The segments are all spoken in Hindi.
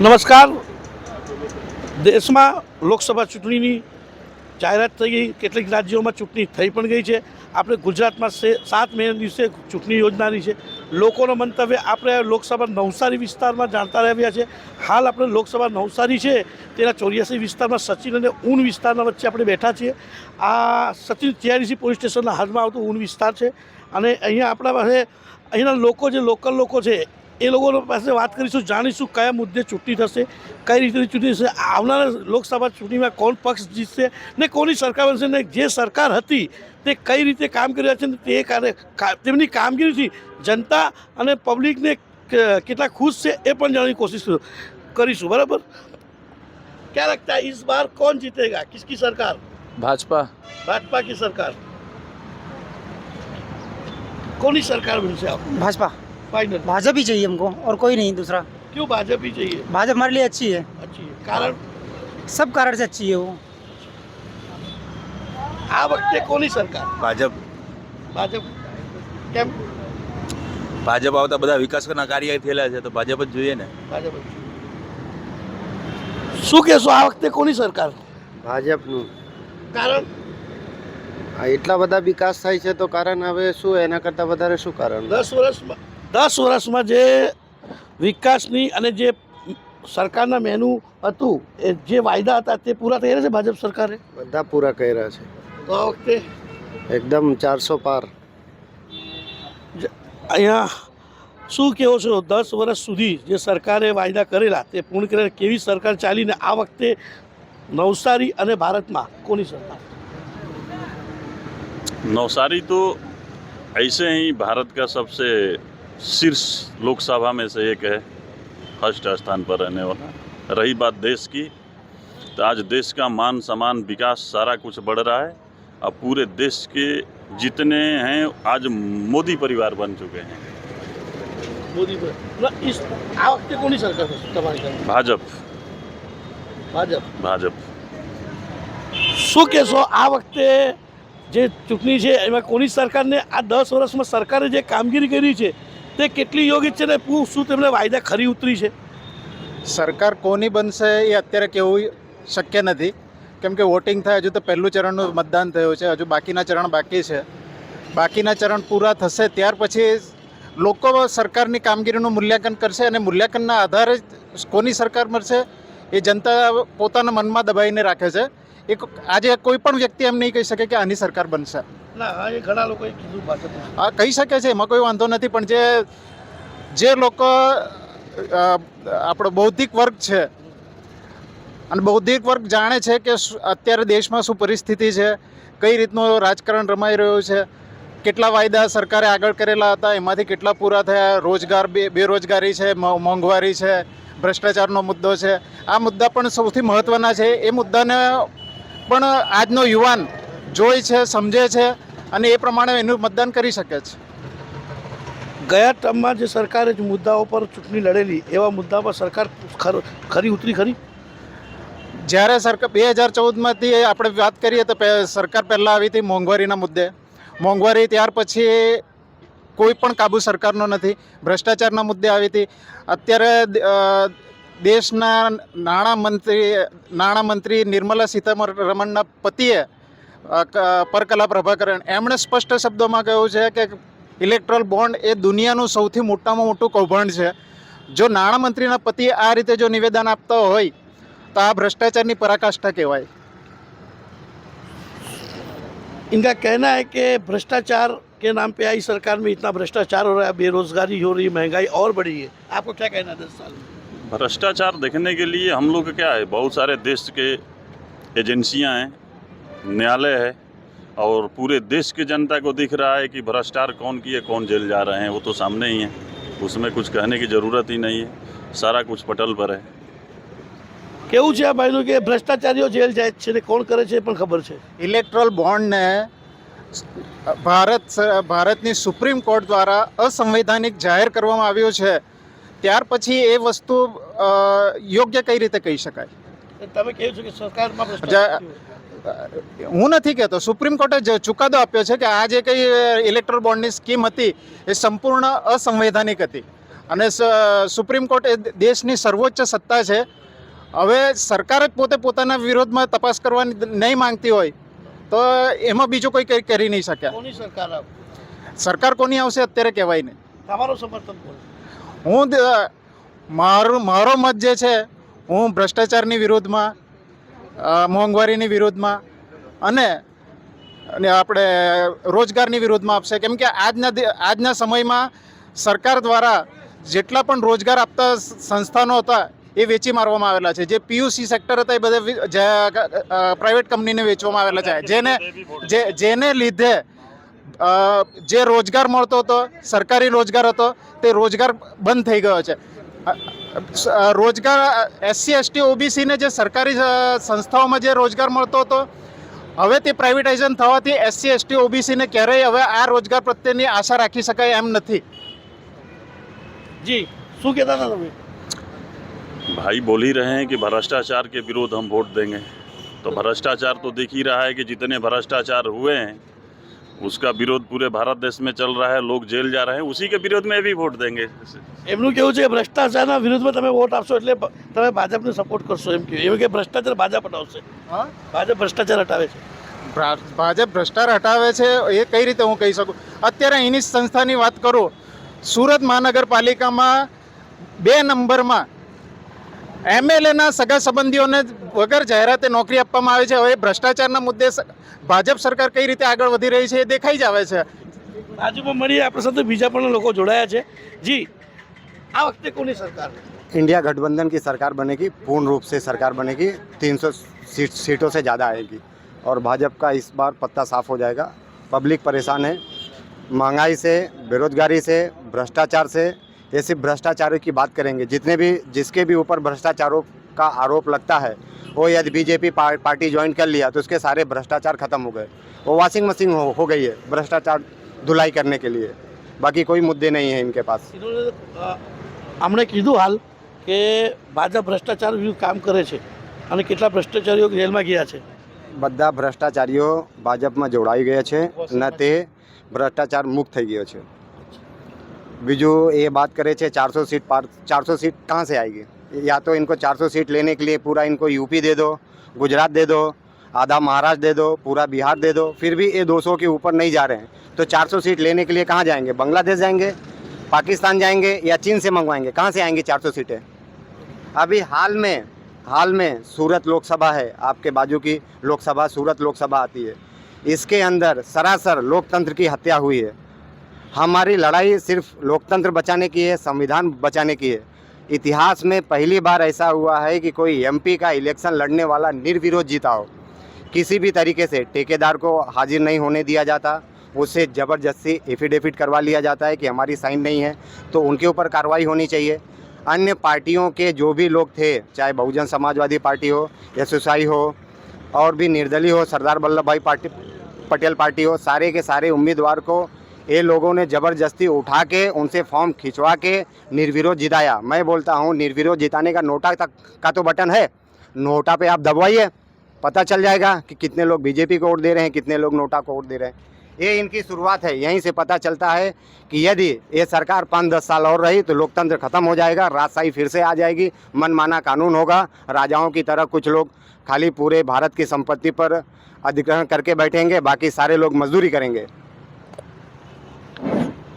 નમસ્કાર. દેશમાં લોકસભા ચૂંટણીની જાહેરાત થઈ ગઈ. કેટલીક રાજ્યોમાં ચૂંટણી થઈ પણ ગઈ છે. આપણે ગુજરાતમાં સાત મે દિવસે ચૂંટણી યોજનાની છે. લોકોનો મંતવ્ય આપણે લોકસભા નવસારી વિસ્તારમાં જાણતા રહ્યા છે. હાલ આપણે લોકસભા નવસારી છે. તેના ચોર્યાસી વિસ્તારમાં સચિન અને ઊન વિસ્તારના વચ્ચે આપણે બેઠા છીએ. આ સચિન ટીઆરડીસી પોલીસ સ્ટેશનના હાથમાં આવતો ઊન વિસ્તાર છે. અને અહીંયા આપણા પાસે અહીંના લોકો જે લોકલ લોકો છે એ લોકો પાસે વાત કરીશું જાણીશું કયા મુદ્દે ચૂંટણી થશે કઈ રીતની ચૂંટણી થશે આવનારા લોકસભા ચૂંટણીમાં કોણ પક્ષ જીતશે ને કોની સરકાર બનશે ને જે સરકાર હતી તે કઈ રીતે કામ કરી રહ્યા છે ને તે કારણે તેમની કામગીરીથી જનતા અને પબ્લિકને કેટલા ખુશ છે એ પણ જાણવાની કોશિશ કરીશું બરાબર? ક્યાં લગતા ઇસ બાર કોણ જીતેગા? કિસકી સરકાર? ભાજપા. ભાજપા કી સરકાર? કોની સરકાર બનશે ભાજપા. फाइनल भाजपा ही चाहिए हमको और कोई नहीं दूसरा क्यों भाजपा ही चाहिए भाजपा हमारे लिए अच्छी है अच्छी है कारण सब कारण से अच्छी है वो આ વખતે કોની સરકાર ભાજપ ભાજપ કેમ ભાજપ આવતા બધા વિકાસના કાર્ય થયેલા છે તો ભાજપ જ જોઈએ ને ભાજપ જ. શું કહેશો આ વખતે કોની સરકાર ભાજપનું કારણ આ એટલા બધા વિકાસ થાય છે તો કારણ હવે શું એના કરતાં વધારે શું કારણ દસ વર્ષમાં દસ વર્ષમાં જે વિકાસની અને જે સરકારના મેનુ હતું એ જે વાયદા હતા તે પૂરા થઈ રહ્યા છે ભાજપ સરકારે બધા પૂરા કર્યા છે તો આ વખતે એકદમ ચારસો પાર અહીંયા શું કહેવો છો દસ વર્ષ સુધી જે સરકારે વાયદા કરેલા તે પૂર્ણ કરેલા કેવી સરકાર ચાલીને આ વખતે નવસારી અને ભારતમાં કોની સરકાર नौसारी तो ऐसे ही भारत का सबसे शीर्ष लोकसभा में से एक है फर्स्ट स्थान पर रहने वाला रही बात देश की तो आज देश का मान सम्मान विकास सारा कुछ बढ़ रहा है अब पूरे देश के जितने हैं आज मोदी परिवार बन चुके हैं મોદી પર ના, ઈસ- આ વખતે કોની સરકાર થશે તમારી સાથે भाजप ભાજપ भाजप શું કહેશો આ વખતે જે ચૂંટણી છે એમાં કોની સરકારને આ દસ વર્ષમાં સરકારે જે કામગીરી કરી છે તે કેટલી યોગ્ય છે ને શું તેમને વાયદા ખરી ઉતરી છે? સરકાર કોની બનશે એ અત્યારે કહેવું શક્ય નથી. કેમ કે વોટિંગ થાય, હજુ તો પહેલું ચરણનું મતદાન થયું છે, હજુ બાકીના ચરણ બાકી છે. બાકીના ચરણ પૂરા થશે ત્યાર પછી લોકો સરકારની કામગીરીનું મૂલ્યાંકન કરશે અને મૂલ્યાંકનના આધારે જ કોની સરકાર મળશે એ જનતા પોતાના મનમાં દબાઈને રાખે છે. એ આજે કોઈ પણ વ્યક્તિ એમ નહીં કહી શકે કે આની સરકાર બનશે. ના એ ઘણા લોકોએ કીધું આ કહી શકે છે, એમાં કોઈ વાંધો નથી, પણ જે જે લોકો આપણો બૌદ્ધિક વર્ગ છે, અને બૌદ્ધિક વર્ગ જાણે છે કે અત્યારે દેશમાં શું પરિસ્થિતિ છે, કઈ રીતનું રાજકારણ રમાઈ રહ્યું છે, કેટલા વાયદા સરકારે આગળ કરેલા હતા, એમાંથી કેટલા પૂરા થયા, રોજગાર બેરોજગારી છે મોંઘવારી છે, ભ્રષ્ટાચારનો મુદ્દો છે, આ મુદ્દા પણ સૌથી મહત્ત્વના છે, એ મુદ્દાને પણ આજનો યુવાન જોઈ છે, સમજે છે અને એ પ્રમાણે એનું મતદાન કરી શકે છે. ગયા ટર્મમાં જે સરકારે જે મુદ્દાઓ પર ચૂંટણી લડેલી એવા મુદ્દા પર સરકાર ખર- ઉતરી ખરી? જ્યારે સરકાર બે હજાર ચૌદમાંથી આપણે વાત કરીએ તો સરકાર પહેલાં આવી હતી મોંઘવારીના મુદ્દે. મોંઘવારી ત્યાર પછી કોઈ પણ કાબુ સરકારનો નથી. ભ્રષ્ટાચારના મુદ્દે આવી હતી. અત્યારે દેશના નાણામંત્રી નાણામંત્રી નિર્મલા સીતારમણના પતિએ પરકલા પ્રભાકરણ એમણે સ્પષ્ટ શબ્દોમાં કહ્યું છે કે ઇલેક્ટ્રોલ બોન્ડ એ દુનિયાનું સૌથી મોટામાં મોટું કૌભાંડ છે જો નાણામંત્રીના પતિએ આ રીતે જો નિવેદન આપતા હોય તો આ ભ્રષ્ટાચારની પરાકાષ્ઠા કહેવાય इनका कहना है कि भ्रष्टाचार के नाम पे आई सरकार में इतना भ्रष्टाचार हो रहा है बेरोजगारी हो रही है महंगाई और बढ़ी है आपको क्या कहना है दस साल में भ्रष्टाचार देखने के लिए हम लोग क्या है बहुत सारे देश के एजेंसियां हैं न्यायालय है और पूरे देश की जनता को दिख रहा है कि भ्रष्टाचार कौन किए कौन जेल जा रहे हैं वो तो सामने ही है उसमें कुछ कहने की ज़रूरत ही नहीं है सारा कुछ पटल पर है કેવું છે આ ભાઈનું કે ભ્રષ્ટાચારીઓ જેલ જાય જ છે ને કોણ કરે છે એ પણ ખબર છે ઇલેક્ટ્રોલ બોન્ડને ભારત સ- ભારતની સુપ્રીમ કોર્ટ દ્વારા અસંવૈધાનિક જાહેર કરવામાં આવ્યું છે ત્યાર પછી એ વસ્તુ અ, યોગ્ય કઈ રીતે કહી શકાય તમે કહ્યું છે કે સરકારમાં જા- ભ્રષ્ટાચાર થયો. હું નથી કહેતો. સુપ્રીમ કોર્ટે જ ચુકાદો આપ્યો છે કે આ જે કંઈ ઇલેક્ટ્રોલ બોન્ડની સ્કીમ હતી એ સંપૂર્ણ અસંવૈધાનિક હતી. અને સુપ્રીમ કોર્ટ એ દેશની સર્વોચ્ચ સત્તા છે. હવે સરકાર જ પોતે પોતાના વિરોધમાં તપાસ કરવાની નહીં માંગતી હોય તો એમાં બીજું કોઈ કંઈ કરી નહીં શકે. સરકાર સરકાર કોની આવશે અત્યારે કહેવાય નહીં. તમારું સમર્થન હું મારું મારો મત જે છે હું ભ્રષ્ટાચારની વિરુદ્ધમાં અ, મોંઘવારીની વિરુદ્ધમાં અને અને આપણે રોજગારની વિરુદ્ધમાં આપશે. કેમ કે આજના દિ- આજના સમયમાં સરકાર દ્વારા જેટલા પણ રોજગાર આપતા સંસ્થાનો હતા એ વેચી મારવામાં આવેલા છે. જે પીયુસી સેક્ટર હતા એ બધા પ્રાઇવેટ કંપનીને વેચવામાં આવેલા છે. જેને જે જેને લીધે જે રોજગાર મળતો હતો સરકારી રોજગાર હતો તે રોજગાર બંધ થઈ ગયો છે. રોજગાર એસસી એસટી ઓબીસીને જે સરકારી અ, સંસ્થાઓમાં જે રોજગાર મળતો હતો હવે તે પ્રાઇવેટાઇઝેશન થવાથી એસસી એસટી ઓબીસીને ક્યારેય હવે આ રોજગાર પ્રત્યેની આશા રાખી શકાય એમ નથી જી શું કહેતા હતા તમે भाई बोल ही रहे हैं कि भ्रष्टाचार के विरोध हम वोट देंगे तो भ्रष्टाचार तो देख ही रहा है कि जितने भ्रष्टाचार हुए हैं उसका विरोध पूरे भारत देश में चल रहा है लोग जेल जा रहे हैं उसी के विरोध में भी वोट देंगे એમનું કેવું છે કે ભ્રષ્ટાચારના વિરુદ્ધમાં તમે વોટ આપશો એટલે બ- તમે ભાજપને સપોર્ટ કરશો એમ કહ્યું એમ કે ભ્રષ્ટાચાર ભાજપ હટાવશે હા? ભાજપ ભ્રષ્ટાચાર હટાવે છે ભ્રા- ભાજપ ભ્રષ્ટાચાર હટાવે છે એ કઈ રીતે હું કહી શકું અત્યારે અહીંની જ સંસ્થાની વાત કરું સુરત મહાનગરપાલિકામાં બે નંબરમાં એમએલએના સગા સંબંધીઓને વગર જાહેરાતે નોકરી આપવામાં આવે છે હવે ભ્રષ્ટાચારના મુદ્દે સ- ભાજપ સરકાર કઈ રીતે આગળ વધી રહી છે એ દેખાઈ જ આવે છે બાજુમાં મળીએ આપણી સાથે બીજા પણ લોકો જોડાયા છે જી આ વખતે કોની સરકાર इंडिया गठबंधन की सरकार बनेगी पूर्ण रूप से सरकार बनेगी 300 सीट सीटों से ज़्यादा आएगी और भाजपा का इस बार पत्ता साफ हो जाएगा पब्लिक परेशान है महंगाई से बेरोजगारी से भ्रष्टाचार से ये सिर्फ भ्रष्टाचारों की बात करेंगे जितने भी जिसके भी ऊपर भ्रष्टाचारों का आरोप लगता है वो यदि बीजेपी पार, पार्टी ज्वाइन कर लिया तो उसके सारे भ्रष्टाचार खत्म हो गए वो वॉशिंग मशीन हो, हो गई है भ्रष्टाचार धुलाई करने के लिए बाकी कोई मुद्दे नहीं है इनके पास ઇન્હોને, અ, આમણે કીધું હાલ કે ભાજપ ભ્રષ્ટાચાર વિરુદ્ધ કામ કરે છે અને કેટલા ભ્રષ્ટાચારીઓ જેલમાં ગયા છે બધા ભ્રષ્ટાચારીઓ ભાજપમાં જોડાઈ ગયા છે અને તે ભ્રષ્ટાચાર મુક્ત થઈ ગયો છે बीजू ये बात करे छे 400 सीट पार 400 सीट कहाँ से आएगी? या तो इनको 400 सीट लेने के लिए पूरा इनको यूपी दे दो, गुजरात दे दो, आधा महाराष्ट्र दे दो, पूरा बिहार दे दो, फिर भी ये 200 के ऊपर नहीं जा रहे हैं। तो 400 सीट लेने के लिए कहाँ जाएँगे? बांग्लादेश जाएँगे, पाकिस्तान जाएँगे, या चीन से मंगवाएँगे? कहाँ से आएँगे चार सौ सीटें? अभी हाल में हाल में सूरत लोकसभा है, आपके बाजू की लोकसभा, सूरत लोकसभा आती है। इसके अंदर सरासर लोकतंत्र की हत्या हुई है। हमारी लड़ाई सिर्फ़ लोकतंत्र बचाने की है, संविधान बचाने की है। इतिहास में पहली बार ऐसा हुआ है कि कोई एमपी का इलेक्शन लड़ने वाला निर्विरोध जीता हो किसी भी तरीके से ठेकेदार को हाजिर नहीं होने दिया जाता उससे ज़बरदस्ती एफिडेविट करवा लिया जाता है कि हमारी साइन नहीं है तो उनके ऊपर कार्रवाई होनी चाहिए। अन्य पार्टियों के जो भी लोग थे, चाहे बहुजन समाजवादी पार्टी हो एस हो, और भी निर्दलीय हो, सरदार वल्लभ भाई पार्टी पटेल पार्टी हो, सारे के सारे उम्मीदवार को ये लोगों ने ज़बरदस्ती उठा के, उनसे फॉर्म खिंचवा के निर्विरोध जिताया। मैं बोलता हूँ, निर्विरोध जिताने का नोटा तक का तो बटन है। नोटा पे आप दबवाइए, पता चल जाएगा कि कितने लोग बीजेपी को वोट दे रहे हैं, कितने लोग नोटा को वोट दे रहे हैं। ये इनकी शुरुआत है, यहीं से पता चलता है कि यदि ये सरकार पाँच दस साल और रही तो लोकतंत्र खत्म हो जाएगा, राजशाही फिर से आ जाएगी। मनमाना कानून होगा, राजाओं की तरह कुछ लोग खाली पूरे भारत की संपत्ति पर अधिग्रहण करके बैठेंगे, बाकी सारे लोग मजदूरी करेंगे।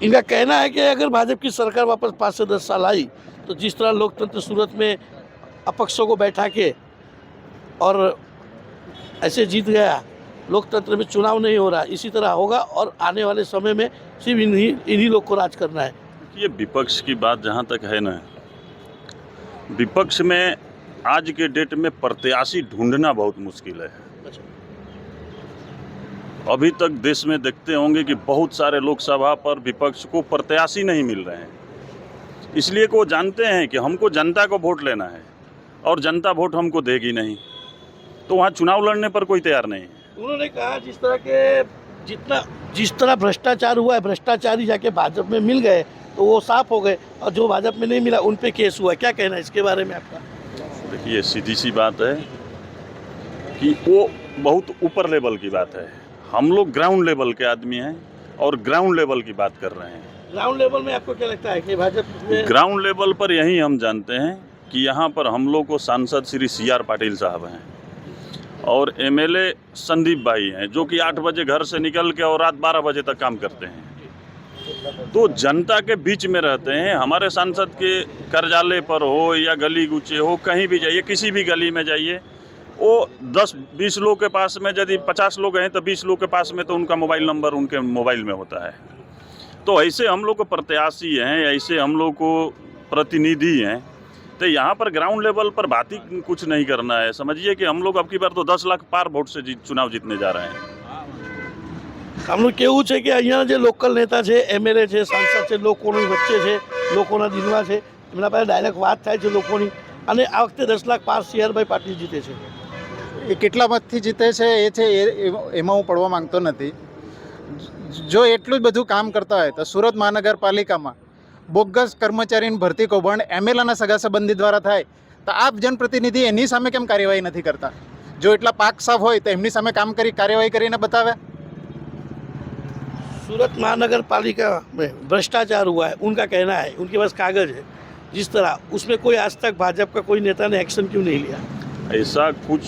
इनका कहना है कि अगर भाजपा की सरकार वापस पाँच से दस साल आई तो जिस तरह लोकतंत्र सूरत में अपक्षों को बैठा के और ऐसे जीत गया लोकतंत्र में चुनाव नहीं हो रहा इसी तरह होगा और आने वाले समय में सिर्फ़ इन्हीं इन्हीं लोग को राज करना है। ये विपक्ष की बात जहाँ तक है ना विपक्ष में आज के डेट में प्रत्याशी ढूंढना बहुत मुश्किल है। अभी तक देश में देखते होंगे कि बहुत सारे लोकसभा पर विपक्ष को प्रत्याशी नहीं मिल रहे हैं। इसलिए कि वो जानते हैं कि हमको जनता को वोट लेना है और जनता वोट हमको देगी नहीं। तो वहाँ चुनाव लड़ने पर कोई तैयार नहीं है। उन्होंने कहा जिस तरह के जितना जिस तरह भ्रष्टाचार हुआ है भ्रष्टाचारी जाके भाजपा में मिल गए तो वो साफ़ हो गए और जो भाजपा में नहीं मिला उन पर केस हुआ क्या कहना है इसके बारे में आपका? देखिए सीधी सी बात है कि वो बहुत ऊपर लेवल की बात है। हम लोग ग्राउंड लेवल के आदमी हैं और ग्राउंड लेवल की बात कर रहे हैं। ग्राउंड लेवल में आपको क्या लगता है कि भाजपा ग्राउंड लेवल पर यही हम जानते हैं कि यहाँ पर हम लोग को सांसद श्री सी आर पाटिल साहब हैं और एमएलए संदीप भाई हैं जो कि आठ बजे घर से निकल के और रात बारह बजे तक काम करते हैं। तो जनता के बीच में रहते हैं हमारे सांसद के कार्यालय पर हो या गली गुचे हो कहीं भी जाइए किसी भी गली में जाइए वो दस बीस लोग के पास में यदि पचास लोग हैं तो बीस लोग के पास में तो उनका मोबाइल नंबर उनके मोबाइल में होता है तो ऐसे हम लोग को प्रत्याशी हैं ऐसे हम लोग को प्रतिनिधि हैं तो यहाँ पर ग्राउंड लेवल पर बात ही कुछ नहीं करना है समझिए कि हम लोग अब की बार तो दस लाख पार वोट से जीत चुनाव जीतने जा रहे हैं આમનું કેવું છે કે અહીંયા જે લોકલ નેતા છે એમએલએ છે સાંસદ છે લોકોની વચ્ચે છે લોકોના દિલમાં છે એમના પાસે ડાયરેક્ટ વાત થાય છે લોકોની અને આ વખતે દસ લાખ પાર સીઆરભાઈ પાટીલ જીતે છે એ કેટલા મતથી જીતે છે એ છે એ એ- એમાં હું પડવા માંગતો નથી જો એટલું જ બધું કામ કરતા હોય તો સુરત મહાનગરપાલિકામાં બોગસ કર્મચારીની ભરતી કૌભાંડ એમએલએના સગા સંબંધી દ્વારા થાય તો આપ જનપ્રતિનિધિ એની સામે કેમ કાર્યવાહી નથી કરતા જો એટલા પાક સાફ હોય તો એમની સામે કામ કરી કાર્યવાહી કરીને બતાવે सूरत महानगर पालिका में भ्रष्टाचार हुआ है उनका कहना है उनके पास कागज है जिस तरह उसमें कोई आज तक भाजपा का कोई नेता ने एक्शन क्यों नहीं लिया ऐसा कुछ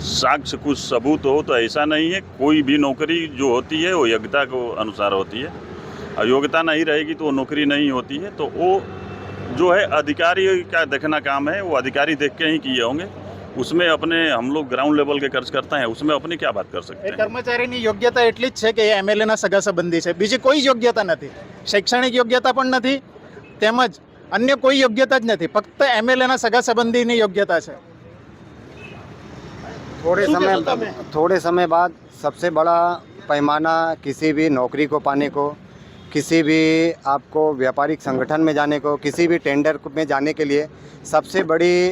साक्ष्य कुछ सबूत हो तो ऐसा नहीं है कोई भी नौकरी जो होती है वो योग्यता को अनुसार होती है और योग्यता नहीं रहेगी तो वो नौकरी नहीं होती है तो वो जो है अधिकारी का देखना काम है वो अधिकारी देख के ही किए होंगे उसमें अपने हम लोग ग्राउंड लेवल के कर्ज करते हैं उसमें अपनी क्या बात कर सकते એ हैं કર્મચારીની યોગ્યતા એટલી જ છે કે એ એમએલએના સગા સંબંધી છે બીજી કોઈ યોગ્યતા નથી શૈક્ષણિક યોગ્યતા પણ નથી તેમજ અન્ય કોઈ યોગ્યતા જ નથી ફક્ત એમએલએના સગા સંબંધીની યોગ્યતા છે थोड़े समय थोड़े समय बाद सबसे बड़ा पैमाना किसी भी नौकरी को पाने को किसी भी आपको व्यापारिक संगठन में जाने को किसी भी टेंडर में जाने के लिए सबसे बड़ी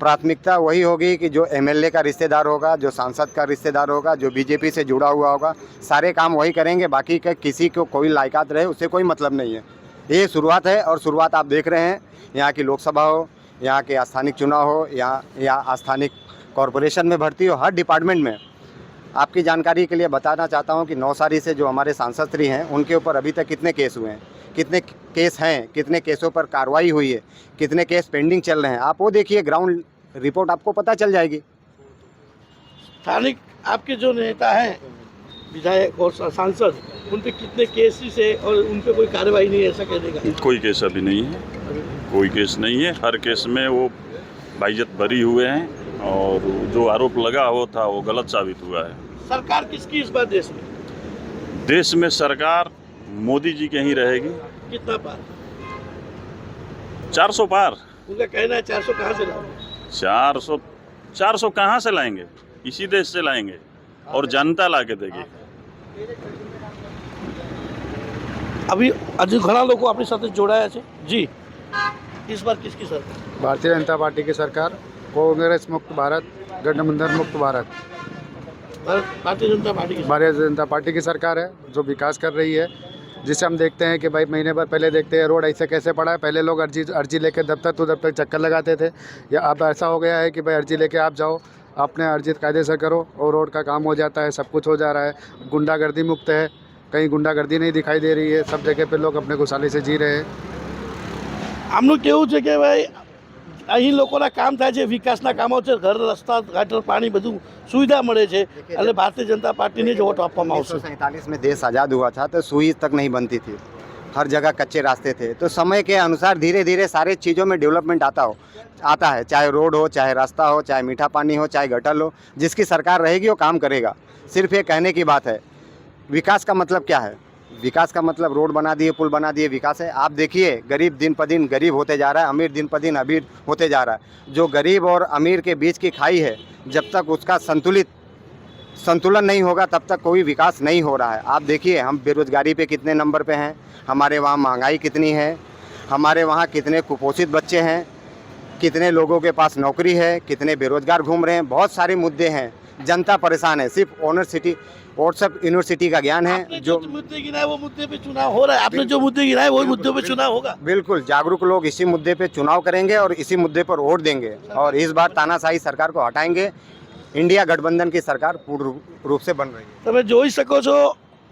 प्राथमिकता वही होगी कि जो एमएलए का रिश्तेदार होगा जो सांसद का रिश्तेदार होगा जो बीजेपी से जुड़ा हुआ होगा सारे काम वही करेंगे बाकी का किसी को कोई लायकात रहे उससे कोई मतलब नहीं है। ये शुरुआत है और शुरुआत आप देख रहे हैं यहाँ की लोकसभा हो यहाँ के स्थानिक चुनाव हो यहाँ या स्थानिक कॉरपोरेशन में भर्ती हो हर डिपार्टमेंट में। आपकी जानकारी के लिए बताना चाहता हूँ कि नौसारी से जो हमारे सांसद श्री हैं उनके ऊपर अभी तक कितने केस हुए हैं? कितने केस हैं? कितने केसों पर कार्रवाई हुई है? कितने केस पेंडिंग चल रहे हैं? आप वो देखिए ग्राउंड रिपोर्ट आपको पता चल जाएगी। स्थानिक आपके जो नेता हैं विधायक और सांसद उन पर कितने केसेस है और उन पर कोई कार्रवाई नहीं है ऐसा कह देगा कोई केस अभी नहीं है। कोई केस नहीं है। हर केस में वो बाइजत भरी हुए हैं। और जो आरोप लगा हुआ था वो गलत साबित हुआ है। सरकार किसकी इस बार देश में? देश में सरकार मोदी जी के ही रहेगी। कितना पार? चार सौ पार। उनका कहना है चार सौ कहाँ से चार सौ चार सौ कहाँ से लाएँगे? इसी देश से लाएँगे। और जनता ला के देगी। अभी अजीत खड़ा लोग को अपने साथ जोड़ा है जी। इस बार किसकी सरकार? भारतीय जनता पार्टी की सरकार। कांग्रेस मुक्त भारत गठबंधन मुक्त भारत भारत भारतीय जनता पार्टी की भारतीय जनता पार्टी की सरकार है जो विकास कर रही है जिसे हम देखते हैं कि भाई महीने भर पहले देखते हैं रोड ऐसे कैसे पड़ा है पहले लोग अर्जी अर्जी लेके दफ्तर टू दफ्तर चक्कर लगाते थे या अब ऐसा हो गया है कि भाई अर्जी लेके आप जाओ अपने अर्जी कायदे से करो और रोड का काम हो जाता है सब कुछ हो जा रहा है गुंडागर्दी मुक्त है कहीं गुंडागर्दी नहीं दिखाई दे रही है सब जगह पे लोग अपने खुशहाली से जी रहे हैं આમનું કેવું છે કે ભાઈ અહીં લોકોના કામ થાય છે વિકાસના કામો છે ઘર રસ્તા ગટર પાણી બધું સુવિધા મળે છે એટલે ભારતીય જનતા પાર્ટીને જ વોટ આપવામાં આવશે सैंतालीस में देश आज़ाद हुआ था तो सुई तक नहीं बनती थी हर जगह कच्चे रास्ते थे तो समय के अनुसार धीरे धीरे सारे चीज़ों में डेवलपमेंट आता हो आता है चाहे रोड हो चाहे रास्ता हो चाहे मीठा पानी हो चाहे गटर हो जिसकी सरकार रहेगी वो काम करेगा सिर्फ ये कहने की बात है विकास का मतलब क्या है विकास का मतलब रोड बना दिए, पुल बना दिए, विकास है। आप देखिए, गरीब दिन प दिन गरीब होते जा रहा है, अमीर दिन प दिन अमीर होते जा रहा है। जो गरीब और अमीर के बीच की खाई है, जब तक उसका संतुलित संतुलन नहीं होगा, तब तक कोई विकास नहीं हो रहा है। आप देखिए, हम बेरोजगारी पे कितने नंबर पे हैं, हमारे वहाँ महँगाई कितनी है, हमारे वहाँ कितने कुपोषित बच्चे हैं, कितने लोगों के पास नौकरी है, कितने बेरोजगार घूम रहे हैं, बहुत सारे मुद्दे हैं। जनता परेशान है, सिर्फ़ यूनिवर्सिटी व्हाट्सएप यूनिवर्सिटी का ज्ञान है आपने जो जो मुद्दे गिनाए वो मुद्दे पे चुनाव हो रहा है आपने जो मुद्दे गिनाए वही मुद्दों पे चुनाव होगा बिल्कुल जागरूक लोग इसी मुद्दे पे चुनाव करेंगे और इसी मुद्दे पर वोट देंगे और इस बार तानाशाही सरकार को हटाएंगे इंडिया गठबंधन की सरकार पूर्ण रूप से बन रही है તમે જોઈ શકો છો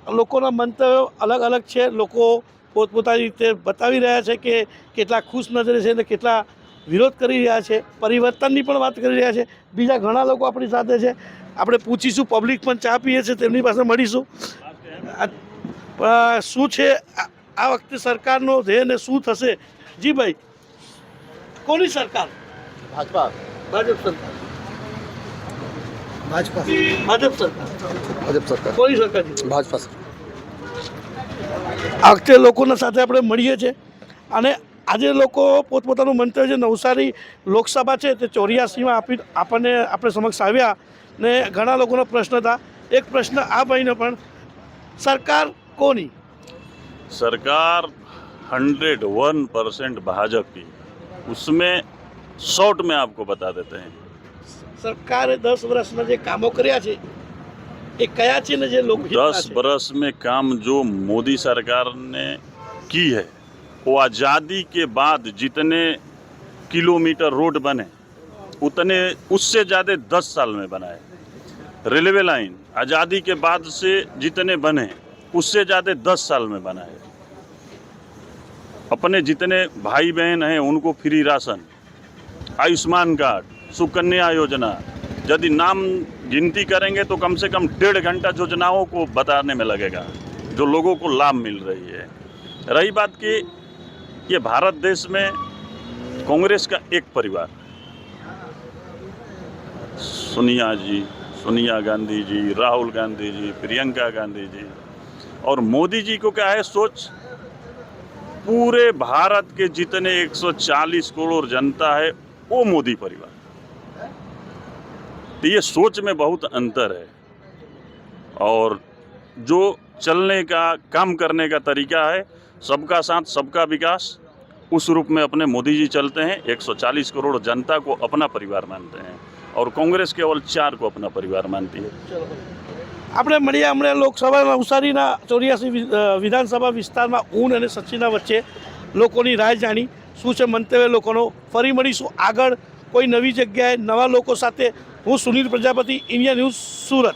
લોકોના મંતવ્યો અલગ અલગ છે લોકો પોતપોતાની રીતે બતાવી રહ્યા છે કે કેટલા ખુશ નજરે છે અને કેટલા વિરોધ કરી રહ્યા છે પરિવર્તનની પણ વાત કરી રહ્યા છે બીજા ઘણા લોકો આપણી સાથે છે આપણે પૂછીશું પબ્લિક પણ ચા પીએ છે તેમની પાસે મળીશું. શું છે? આ વખતે સરકારનો ધ્યેયને શું થશે? જી ભાઈ કોની સરકાર? ભાજપા. ભાજપ સરકાર. ભાજપા. ભાજપ ભાજપ કોની ભાજપા આ વખતે લોકોના સાથે આપણે મળીએ છીએ. અને આજે લોકો પોતપોતાનું મંતવ્ય જે નવસારી લોકસભા છે તે ચોર્યાસીમાં આપી આપણને આપણે સમક્ષ આવ્યા. ને ઘણા લોકોનો પ્રશ્ન હતા એક પ્રશ્ન આ ભાઈને પણ સરકાર કોની सरकार हंड्रेड वन परसेंट भाजपा की उसमें शॉर्ट में आपको बता देते हैं સરકારે દસ વર્ષના જે કામો કર્યા છે એ કયા છે ને જે લોકો दस बरस में काम जो मोदी सरकार ने की है वो आज़ादी के बाद जितने किलोमीटर रोड बने उतने उससे ज़्यादा दस साल में बनाए रेलवे लाइन आज़ादी के बाद से जितने बने, उससे ज़्यादा दस साल में बना है। अपने जितने भाई बहन हैं, उनको free ration, Ayushman card, Sukanya Yojana, यदि नाम गिनती करेंगे तो कम से कम डेढ़ घंटा योजनाओं को बताने में लगेगा, जो लोगों को लाभ मिल रही है। रही बात कि ये भारत देश में कांग्रेस का एक परिवार। सोनिया जी सोनिया गांधी जी, राहुल गांधी जी, प्रियंका गांधी जी। और मोदी जी को क्या है सोच? पूरे भारत के जितने 140 करोड़ जनता है, वो मोदी परिवार। तो ये सोच में बहुत अंतर है। और जो चलने का, काम करने का तरीका है, सबका साथ, सबका विकास, उस रूप में अपने मोदी जी चलते हैं। 140 करोड़ जनता को अपना परिवार मानते हैं। और कांग्रेस केवल चार को अपना परिवार मानती है આપણે મળ્યા હમણાં લોકસભા નવસારીના ચોર્યાસી વિધાનસભા વિસ્તારમાં ઊન અને સચિના વચ્ચે લોકોની રાય જાણી શું છે મંતવ્ય લોકોનો ફરી મળીશું આગળ કોઈ નવી જગ્યાએ નવા લોકો સાથે હું સુનિલ પ્રજાપતિ ઇન્ડિયા ન્યૂઝ સુરત